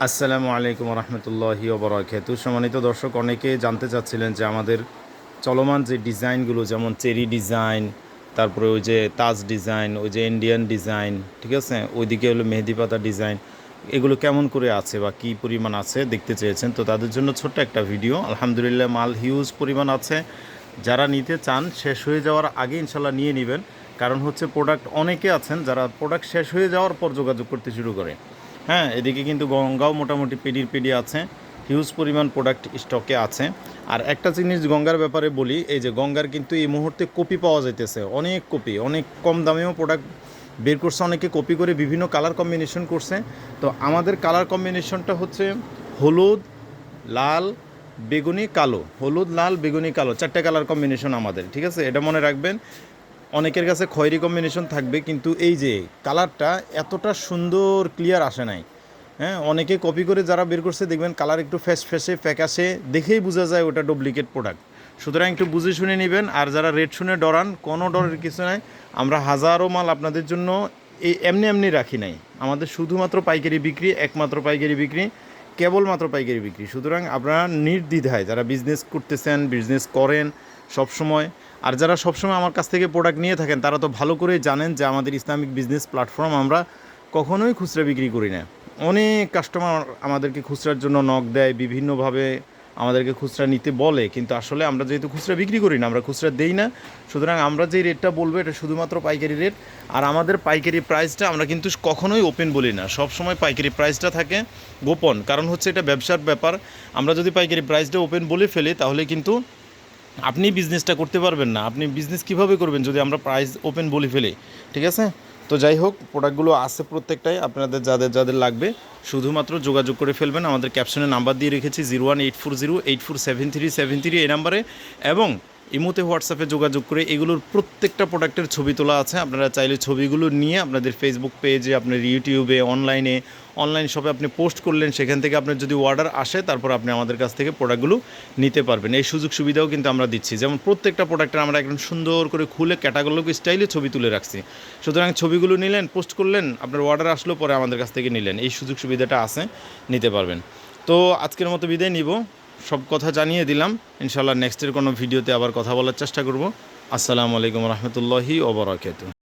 আসসালামু আলাইকুম রহমতুল্লাহি ওবরাকাত সম্মানিত দর্শক, অনেকে জানতে চাচ্ছিলেন যে আমাদের চলমান যে ডিজাইনগুলো, যেমন চেরি ডিজাইন, তারপরে ওই যে তাজ ডিজাইন, ওই যে ইন্ডিয়ান ডিজাইন, ঠিক আছে? ওইদিকে হলো মেহেদি পাতা ডিজাইন। এগুলো কেমন করে আছে বা কী পরিমাণ আছে দেখতে চেয়েছেন? তো তাদের জন্য ছোট্ট একটা ভিডিও। আলহামদুলিল্লাহ, মাল হিউজ পরিমাণ আছে। যারা নিতে চান, শেষ হয়ে যাওয়ার আগে ইনশাল্লাহ নিয়ে নেবেন। কারণ হচ্ছে প্রোডাক্ট অনেকে আছেন যারা প্রোডাক্ট শেষ হয়ে যাওয়ার পর যোগাযোগ করতে শুরু করে। হ্যাঁ এদিকে কিন্তু গঙ্গাও মোটামুটি পিডির পিডি আছে হিউজ পরিমাণ প্রোডাক্ট স্টকে আছে। আর একটা জিনিস গঙ্গার ব্যাপারে বলি, এই যে গঙ্গার কিন্তু এই মুহূর্তে কপি পাওয়া যাইতেছে, অনেক কপি, অনেক কম দামেও প্রোডাক্ট বের করছে, অনেকে কপি করে বিভিন্ন কালার কম্বিনেশন করছে। তো আমাদের কালার কম্বিনেশনটা হচ্ছে হলুদ, লাল, বেগুনি, কালো। হলুদ, লাল, বেগুনি, কালো, চারটে কালার কম্বিনেশন আমাদের, ঠিক আছে? এটা মনে রাখবেন অনেকের কাছে খয়েরি কম্বিনেশন থাকবে, কিন্তু এই যে কালারটা এতটা সুন্দর ক্লিয়ার আসে নাই। হ্যাঁ অনেকে কপি করে যারা বের করছে, দেখবেন কালার একটু ফ্যাস ফ্যাসে ফ্যাকাসে দেখেই বোঝা যায় ওটা ডুপ্লিকেট প্রোডাক্ট সুতরাং একটু বুঝে শুনে নেবেন, আর যারা রেট শুনে ডরান, কোনো ডরের কিছু নাই। আমরা হাজারো মাল আপনাদের জন্য এই এমনি এমনি রাখি নাই। আমাদের শুধুমাত্র পাইকারি বিক্রি, একমাত্র পাইকারি বিক্রি, কেবলমাত্র পাইকারি বিক্রি। সুতরাং আপনারা নির্দ্বিধায় যারা বিজনেস করতেছেন বিজনেস করেন সব সময় আর যারা সবসময় আমার কাছ থেকে প্রোডাক্ট নিয়ে থাকেন, তারা তো ভালো করেই জানেন যে আমাদের ইসলামিক বিজনেস প্ল্যাটফর্ম আমরা কখনোই খুচরা বিক্রি করি না। অনেক কাস্টমার আমাদেরকে খুচরার জন্য নক দেয়, বিভিন্নভাবে আমাদেরকে খুচরা নিতে বলে, কিন্তু আসলে আমরা যেহেতু খুচরা বিক্রি করি না, আমরা খুচরা দেই না। সুতরাং আমরা যে রেটটা বলব, এটা শুধুমাত্র পাইকারি রেট আর আমাদের পাইকারি প্রাইসটা আমরা কিন্তু কখনোই ওপেন বলি না। সব সময় পাইকারি প্রাইসটা থাকে গোপন। কারণ হচ্ছে এটা ব্যবসার ব্যাপার। আমরা যদি পাইকারি প্রাইসটা ওপেন বলে ফেলি, তাহলে কিন্তু আপনি বিজনেসটা করতে পারবেন না। আপনি বিজনেস কীভাবে করবেন যদি আমরা প্রাইস ওপেন বলে ফেলি, ঠিক আছে? তো যাই হোক প্রোডাক্টগুলো আছে প্রত্যেকটাই, আপনাদের যাদের যাদের লাগবে, শুধুমাত্র যোগাযোগ করে ফেলবেন। আমাদের ক্যাপশনে নাম্বার দিয়ে রেখেছি zero one eight four zero eight four seven three seven three এই নাম্বারে এবং ইমোতে হোয়াটসঅ্যাপে যোগাযোগ করে এগুলোর প্রত্যেকটা প্রোডাক্টের ছবি তোলা আছে। আপনারা চাইলে ছবিগুলো নিয়ে আপনাদের ফেসবুক পেজে আপনার ইউটিউবে অনলাইনে অনলাইন শপে আপনি পোস্ট করলেন, সেখান থেকে আপনার যদি অর্ডার আসে, তারপর আপনি আমাদের কাছ থেকে প্রোডাক্টগুলো নিতে পারবেন। এই সুযোগ সুবিধাও কিন্তু আমরা দিচ্ছি। যেমন প্রত্যেকটা প্রোডাক্টের আমরা একদম সুন্দর করে খুলে ক্যাটাগলগ স্টাইলে ছবি তুলে রাখছি। সুতরাং ছবিগুলো নিলেন পোস্ট করলেন, আপনার অর্ডার আসলো, পরে আমাদের কাছ থেকে নিলেন। এই সুযোগ সুবিধাটা আছে, নিতে পারবেন। তো আজকের মতো বিদায় নিব। সব কথা জানিয়ে দিলাম। ইনশাল্লাহ নেক্সটের কোনো ভিডিওতে আবার কথা বলার চেষ্টা করব। আসসালামু আলাইকুম রহমতুল্লাহি ওবরাকাতু